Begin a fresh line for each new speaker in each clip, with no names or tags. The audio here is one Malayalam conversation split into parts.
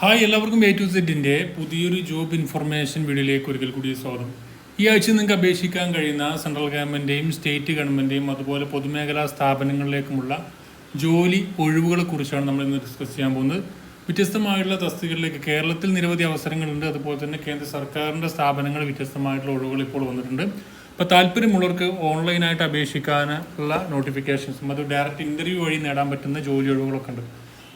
ഹായ് എല്ലാവർക്കും എ ടു സെറ്റിന്റെ പുതിയൊരു ജോബ് ഇൻഫർമേഷൻ വീഡിയോയിലേക്ക് ഒരിക്കൽ കൂടി സ്വാഗതം. ഈ ആഴ്ച നിങ്ങൾക്ക് അപേക്ഷിക്കാൻ കഴിയുന്ന സെൻട്രൽ ഗവൺമെന്റെയും സ്റ്റേറ്റ് ഗവൺമെന്റെയും അതുപോലെ പൊതുമേഖലാ സ്ഥാപനങ്ങളിലേക്കുമുള്ള ജോലി ഒഴിവുകളെക്കുറിച്ചാണ് നമ്മൾ ഇന്ന് ഡിസ്കസ് ചെയ്യാൻ പോകുന്നത്. വ്യത്യസ്തമായിട്ടുള്ള തസ്തികളിലേക്ക് കേരളത്തിൽ നിരവധി അവസരങ്ങളുണ്ട്. അതുപോലെ തന്നെ കേന്ദ്ര സർക്കാരിന്റെ സ്ഥാപനങ്ങൾ വ്യത്യസ്തമായിട്ടുള്ള ഒഴിവുകൾ ഇപ്പോൾ വന്നിട്ടുണ്ട്. അപ്പോൾ താല്പര്യമുള്ളവർക്ക് ഓൺലൈനായിട്ട് അപേക്ഷിക്കാനുള്ള നോട്ടിഫിക്കേഷൻസും അത് ഡയറക്റ്റ് ഇന്റർവ്യൂ വഴി നേടാൻ പറ്റുന്ന ജോലി ഒഴിവുകളൊക്കെ ഉണ്ട്.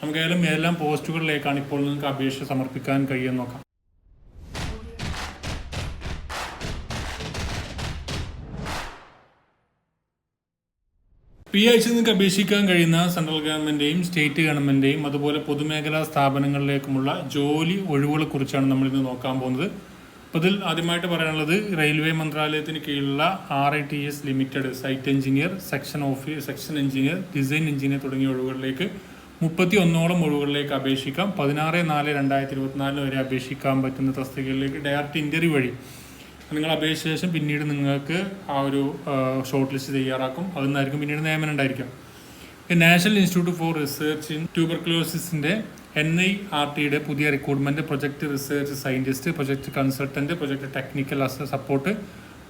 നമുക്കായാലും ഏതെല്ലാം പോസ്റ്റുകളിലേക്കാണ് ഇപ്പോൾ നിങ്ങൾക്ക് അപേക്ഷ സമർപ്പിക്കാൻ കഴിയുമെന്ന് നോക്കാം. പി എച്ച് നിങ്ങൾക്ക് അപേക്ഷിക്കാൻ കഴിയുന്ന സെൻട്രൽ ഗവൺമെന്റിന്റെയും സ്റ്റേറ്റ് ഗവൺമെന്റിന്റെയും അതുപോലെ പൊതുമേഖലാ സ്ഥാപനങ്ങളിലേക്കുമുള്ള ജോലി ഒഴിവുകളെ കുറിച്ചാണ് നമ്മൾ ഇന്ന് നോക്കാൻ പോകുന്നത്. അപ്പോൾ ഇതിൽ ആദ്യമായിട്ട് പറയാനുള്ളത് റെയിൽവേ മന്ത്രാലയത്തിന് കീഴിലുള്ള R I T S limited site engineer section office section engineer design engineer തുടങ്ങിയ ഒഴിവുകളിലേക്ക് മുപ്പത്തി ഒന്നോളം ഒഴിവുകളിലേക്ക് അപേക്ഷിക്കാം. പതിനാറ് നാല് രണ്ടായിരത്തി ഇരുപത്തിനാലിന് വരെ അപേക്ഷിക്കാൻ പറ്റുന്ന തസ്തികകളിലേക്ക് ഡയറക്റ്റ് ഇന്റർവ്യൂ വഴി നിങ്ങൾ അപേക്ഷിച്ച ശേഷം പിന്നീട് നിങ്ങൾക്ക് ആ ഒരു ഷോർട്ട് ലിസ്റ്റ് തയ്യാറാക്കും. അതിൽ നിന്നായിരിക്കും പിന്നീട് നിയമനം ഉണ്ടായിരിക്കാം national institute for research in ട്യൂബർക്ലോസിസിന്റെ N I R ടിയുടെ പുതിയ recruitment project research scientist project consultant project technical support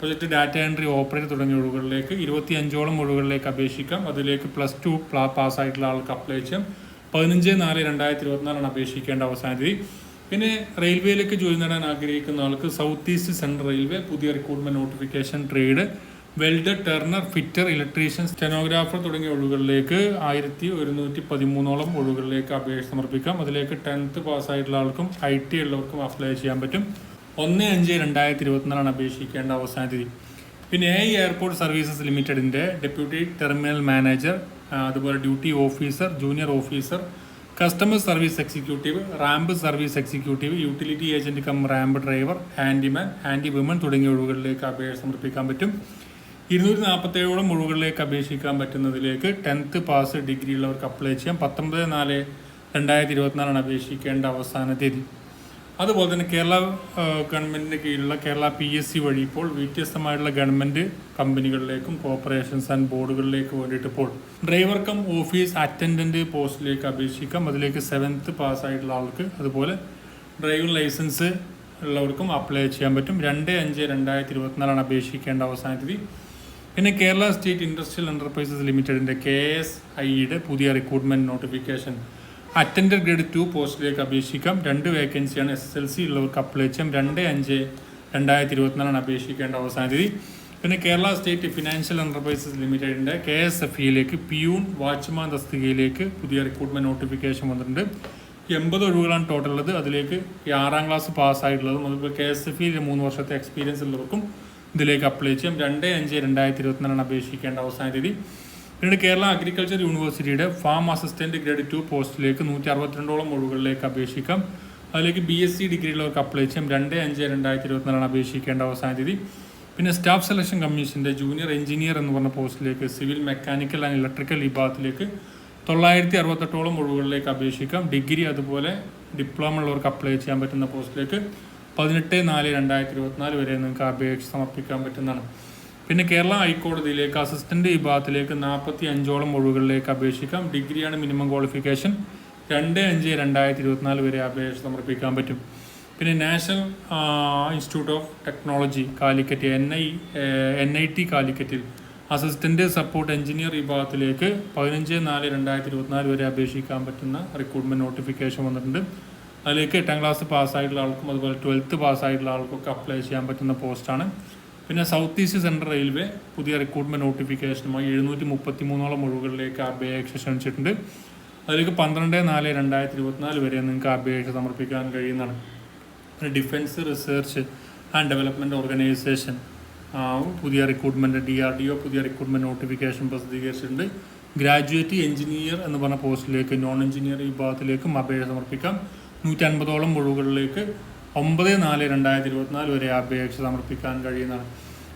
project data entry operator തുടങ്ങിയ ഒഴിവുകളിലേക്ക് ഇരുപത്തി അഞ്ചോളം ഒഴിവുകളിലേക്ക് അപേക്ഷിക്കാം. അതിലേക്ക് പ്ലസ് ടു പാസ്സായിട്ടുള്ള ആൾക്ക് അപ്ലൈ ചെയ്യാം. പതിനഞ്ച് നാല് രണ്ടായിരത്തി ഇരുപത്തിനാലാണ് അപേക്ഷിക്കേണ്ട അവസാന തീയതി. പിന്നെ റെയിൽവേയിലേക്ക് ജോലി നേടാൻ ആഗ്രഹിക്കുന്ന ആൾക്ക് സൗത്ത് ഈസ്റ്റ് സെൻട്രൽ റെയിൽവേ പുതിയ recruitment notification trade welder turner fitter electrician stenographer തുടങ്ങിയ ഒഴിവുകളിലേക്ക് ആയിരത്തി ഒരുന്നൂറ്റി പതിമൂന്നോളം ഒഴിവുകളിലേക്ക് അപേക്ഷ സമർപ്പിക്കാം. അതിലേക്ക് ടെൻത്ത് പാസ്സായിട്ടുള്ള ആൾക്കും ഐ ടി ഉള്ളവർക്കും അപ്ലൈ ചെയ്യാൻ പറ്റും. ഒന്ന് അഞ്ച് രണ്ടായിരത്തി ഇരുപത്തിനാലാണ് അപേക്ഷിക്കേണ്ട അവസാന തീയതി പിന്നെ എ എയർപോർട്ട് സർവീസസ് ലിമിറ്റഡിന്റെ ഡെപ്യൂട്ടി ടെർമിനൽ മാനേജർ അതുപോലെ duty officer junior officer customer service executive ramp service executive utility agent cum ramp driver handyman handy woman തുടങ്ങിയ ഒഴിവുകളിലേക്ക് അപേക്ഷ സമർപ്പിക്കാൻ പറ്റും. ഇരുന്നൂറ്റി നാൽപ്പത്തേഴോളം ഒഴിവുകളിലേക്ക് അപേക്ഷിക്കാൻ പറ്റുന്നതിലേക്ക് ടെൻത്ത് പാസ് ഡിഗ്രി ഉള്ളവർക്ക് അപ്ലൈ ചെയ്യാം. പത്തൊമ്പത് നാല് രണ്ടായിരത്തി ഇരുപത്തിനാലാണ് അപേക്ഷിക്കേണ്ട അവസാന തീയതി അതുപോലെ തന്നെ കേരള ഗവൺമെന്റിന്റെ കീഴിലുള്ള കേരള പി എസ് സി വഴി ഇപ്പോൾ വ്യത്യസ്തമായിട്ടുള്ള ഗവൺമെന്റ് കമ്പനികളിലേക്കും കോർപ്പറേഷൻസ് ആൻഡ് ബോർഡുകളിലേക്ക് വേണ്ടിയിട്ട് ഇപ്പോൾ ഡ്രൈവർ കം ഓഫീസ് അറ്റൻഡന്റ് പോസ്റ്റിലേക്ക് അപേക്ഷിക്കാം. അതിലേക്ക് സെവൻത്ത് പാസ്സായിട്ടുള്ള ആൾക്ക് അതുപോലെ ഡ്രൈവിംഗ് ലൈസൻസ് ഉള്ളവർക്കും അപ്ലൈ ചെയ്യാൻ പറ്റും. രണ്ട് അഞ്ച് രണ്ടായിരത്തി ഇരുപത്തിനാലാണ് അപേക്ഷിക്കേണ്ട അവസാന തീയതി. പിന്നെ കേരള സ്റ്റേറ്റ് ഇൻഡസ്ട്രിയൽ എന്റർപ്രൈസസ് ലിമിറ്റഡിന്റെ കെ എസ് ഐയുടെ പുതിയ recruitment notification attender grade two പോസ്റ്റിലേക്ക് അപേക്ഷിക്കാം. രണ്ട് വേക്കൻസിയാണ് എസ് എൽ സി ഉള്ളവർക്ക് അപ്ലൈ ചെയ്യാം. രണ്ട് അഞ്ച് രണ്ടായിരത്തി ഇരുപത്തിനാലാണ് അപേക്ഷിക്കേണ്ട അവസാന തീയതി. പിന്നെ കേരള സ്റ്റേറ്റ് ഫിനാൻഷ്യൽ എന്റർപ്രൈസസ് ലിമിറ്റഡിന്റെ കെ എസ് എഫ് ഇയിലേക്ക് പിയൂൺ വാച്ച്മാൻ തസ്തികയിലേക്ക് പുതിയ റിക്രൂട്ട്മെന്റ് നോട്ടിഫിക്കേഷൻ വന്നിട്ടുണ്ട്. എൺപത് ഒഴിവുകളാണ് ടോട്ടൽ ഉള്ളത്. അതിലേക്ക് ഈ ആറാം ക്ലാസ് പാസ്സായിട്ടുള്ളതും അതുപോലെ കെ എസ് എഫ് ഇയിലെ മൂന്ന് വർഷത്തെ എക്സ്പീരിയൻസ് ഉള്ളവർക്കും ഇതിലേക്ക് അപ്ലൈ ചെയ്യാം. രണ്ട് അഞ്ച് രണ്ടായിരത്തി ഇരുപത്തിനാലാണ് അപേക്ഷിക്കേണ്ട അവസാന തീയതി. പിന്നീട് കേരള അഗ്രികൾച്ചർ യൂണിവേഴ്സിറ്റിയുടെ ഫാം അസിസ്റ്റന്റ് ഗ്രേഡ് ടു പോസ്റ്റിലേക്ക് നൂറ്റി അറുപത്തിരണ്ടോളം ഒഴിവുകളിലേക്ക് അപേക്ഷിക്കാം. അതിലേക്ക് ബി എസ് സി ഡിഗ്രിയുള്ളവർക്ക് അപ്ലൈ ചെയ്യാം. രണ്ട് അഞ്ച് രണ്ടായിരത്തി ഇരുപത്തിനാലാണ് അപേക്ഷിക്കേണ്ട അവസാന തീയതി പിന്നെ സ്റ്റാഫ് സെലക്ഷൻ കമ്മീഷന്റെ ജൂനിയർ എഞ്ചിനീയർ എന്ന് പറഞ്ഞ പോസ്റ്റിലേക്ക് സിവിൽ മെക്കാനിക്കൽ ആൻഡ് ഇലക്ട്രിക്കൽ വിഭാഗത്തിലേക്ക് തൊള്ളായിരത്തി അറുപത്തെട്ടോളം ഒഴിവുകളിലേക്ക് അപേക്ഷിക്കാം. ഡിഗ്രി അതുപോലെ ഡിപ്ലോമ ഉള്ളവർക്ക് അപ്ലൈ ചെയ്യാൻ പറ്റുന്ന പോസ്റ്റിലേക്ക് പതിനെട്ട് നാല് രണ്ടായിരത്തി ഇരുപത്തിനാല് വരെ നിങ്ങൾക്ക് അപേക്ഷ സമർപ്പിക്കാൻ പറ്റുന്നതാണ്. പിന്നെ കേരള ഹൈക്കോടതിയിലേക്ക് അസിസ്റ്റന്റ് വിഭാഗത്തിലേക്ക് നാൽപ്പത്തി അഞ്ചോളം ഒഴിവുകളിലേക്ക് അപേക്ഷിക്കാം. ഡിഗ്രിയാണ് മിനിമം ക്വാളിഫിക്കേഷൻ രണ്ട് അഞ്ച് രണ്ടായിരത്തി ഇരുപത്തിനാല് വരെ അപേക്ഷ സമർപ്പിക്കാൻ പറ്റും. പിന്നെ national institute of technology Calicut N I N I T കാലിക്കറ്റിൽ. Assistant support engineer വിഭാഗത്തിലേക്ക് പതിനഞ്ച് നാല് രണ്ടായിരത്തി ഇരുപത്തിനാല് വരെ അപേക്ഷിക്കാൻ പറ്റുന്ന റിക്രൂട്ട്മെന്റ് നോട്ടിഫിക്കേഷൻ വന്നിട്ടുണ്ട്. അതിലേക്ക് എട്ടാം ക്ലാസ് പാസ്സായിട്ടുള്ള ആൾക്കും അതുപോലെ ട്വൽത്ത് പാസ്സായിട്ടുള്ള ആൾക്കൊക്കെ അപ്ലൈ ചെയ്യാൻ പറ്റുന്ന പോസ്റ്റാണ് പിന്നെ സൗത്ത് ഈസ്റ്റ് സെൻട്രൽ റെയിൽവേ പുതിയ റിക്രൂട്ട്മെന്റ് നോട്ടിഫിക്കേഷനുമായി എഴുന്നൂറ്റി മുപ്പത്തി മൂന്നോളം ഒഴിവുകളിലേക്ക് അപേക്ഷ ക്ഷണിച്ചിട്ടുണ്ട്. അതിലേക്ക് പന്ത്രണ്ട് നാല് രണ്ടായിരത്തി ഇരുപത്തിനാല് വരെ നിങ്ങൾക്ക് അപേക്ഷ സമർപ്പിക്കാൻ കഴിയുന്നതാണ്. പിന്നെ defence research and development organisation പുതിയ recruitment D R D O പുതിയ റിക്രൂട്ട്മെന്റ് നോട്ടിഫിക്കേഷൻ പ്രസിദ്ധീകരിച്ചിട്ടുണ്ട്. ഗ്രാജുവേറ്റ് എഞ്ചിനീയർ എന്ന് പറഞ്ഞ പോസ്റ്റിലേക്ക് നോൺ എഞ്ചിനീയർ വിഭാഗത്തിലേക്കും അപേക്ഷ സമർപ്പിക്കാം. നൂറ്റി അൻപതോളം ഒഴിവുകളിലേക്ക് ഒമ്പത് നാല് രണ്ടായിരത്തി ഇരുപത്തിനാല് വരെ അപേക്ഷ സമർപ്പിക്കാൻ കഴിയുന്നതാണ്.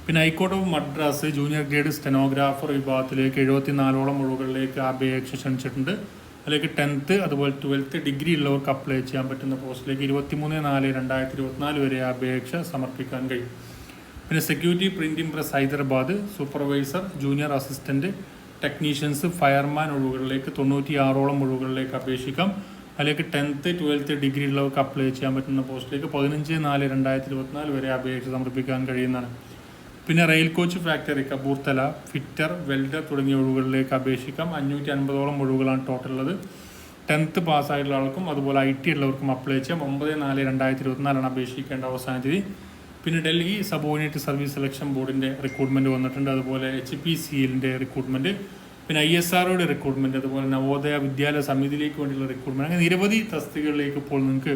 പിന്നെ high court of Madras junior grade stenographer വിഭാഗത്തിലേക്ക് എഴുപത്തിനാലോളം ഒഴിവുകളിലേക്ക് അപേക്ഷ ക്ഷണിച്ചിട്ടുണ്ട്. അതിലേക്ക് ടെൻത്ത് അതുപോലെ ട്വൽത്ത് ഡിഗ്രി ഉള്ളവർക്ക് അപ്ലൈ ചെയ്യാൻ പറ്റുന്ന പോസ്റ്റിലേക്ക് ഇരുപത്തിമൂന്ന് നാല് രണ്ടായിരത്തി ഇരുപത്തിനാല് വരെ അപേക്ഷ സമർപ്പിക്കാൻ കഴിയും. പിന്നെ security printing press Hyderabad supervisor junior assistant technicians fireman ഒഴിവുകളിലേക്ക് തൊണ്ണൂറ്റി ആറോളം ഒഴിവുകളിലേക്ക് അപേക്ഷിക്കാം. അതിലേക്ക് ടെൻത്ത് ട്വൽത്ത് ഡിഗ്രി ഉള്ളവർക്ക് അപ്ലൈ ചെയ്യാൻ പറ്റുന്ന പോസ്റ്റിലേക്ക് പതിനഞ്ച് നാല് രണ്ടായിരത്തി ഇരുപത്തിനാല് വരെ അപേക്ഷ സമർപ്പിക്കാൻ കഴിയുന്നതാണ്. പിന്നെ rail coach factory Kapurthala fitter welder തുടങ്ങിയ ഒഴിവുകളിലേക്ക് അപേക്ഷിക്കാം. അഞ്ഞൂറ്റി അൻപതോളം ഒഴിവുകളാണ് ടോട്ടൽ ഉള്ളത്. ടെൻത്ത് പാസ്സായിട്ടുള്ള ആൾക്കും അതുപോലെ ഐ ടി ഉള്ളവർക്കും അപ്ലൈ ചെയ്യാം. ഒമ്പത് നാല് രണ്ടായിരത്തി ഇരുപത്തിനാലാണ് അപേക്ഷിക്കേണ്ട അവസാന തീയതി. പിന്നെ ഡൽഹി സബോർഡിനേറ്റ് സർവീസ് സെലക്ഷൻ ബോർഡിന്റെ റിക്രൂട്ട്മെന്റ് വന്നിട്ടുണ്ട്. അതുപോലെ എച്ച് പി സി എല്ലിന്റെ റിക്രൂട്ട്മെന്റ് പിന്നെ ഐ എസ് ആർഒയുടെ റിക്രൂട്ട്മെന്റ് അതുപോലെ നവോദയ വിദ്യാലയ സമിതിയിലേക്ക് വേണ്ടിയുള്ള റിക്രൂട്ട്മെന്റ് അങ്ങനെ നിരവധി തസ്തികകളിലേക്ക് ഇപ്പോൾ നിങ്ങൾക്ക്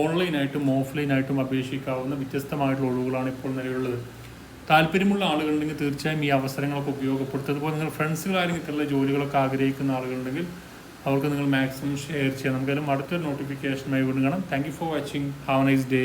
ഓൺലൈനായിട്ടും ഓഫ്ലൈനായിട്ടും അപേക്ഷിക്കാവുന്ന വ്യത്യസ്തമായിട്ടുള്ള ഒഴിവുകളാണ് ഇപ്പോൾ നിലവിലുള്ളത്. താല്പര്യമുള്ള ആളുകളുണ്ടെങ്കിൽ തീർച്ചയായും ഈ അവസരങ്ങളൊക്കെ ഉപയോഗപ്പെടുത്തുക. അതുപോലെ നിങ്ങൾ ഫ്രണ്ട്സുകൾ ആരെങ്കിലും ജോലികളൊക്കെ ആഗ്രഹിക്കുന്ന ആളുകളുണ്ടെങ്കിൽ അവർക്ക് നിങ്ങൾ മാക്സിമം ഷെയർ ചെയ്യാം. നമുക്കെല്ലാം അടുത്തൊരു നോട്ടിഫിക്കേഷനായി വീണ്ടും കാണാം. Thank you for watching have nice day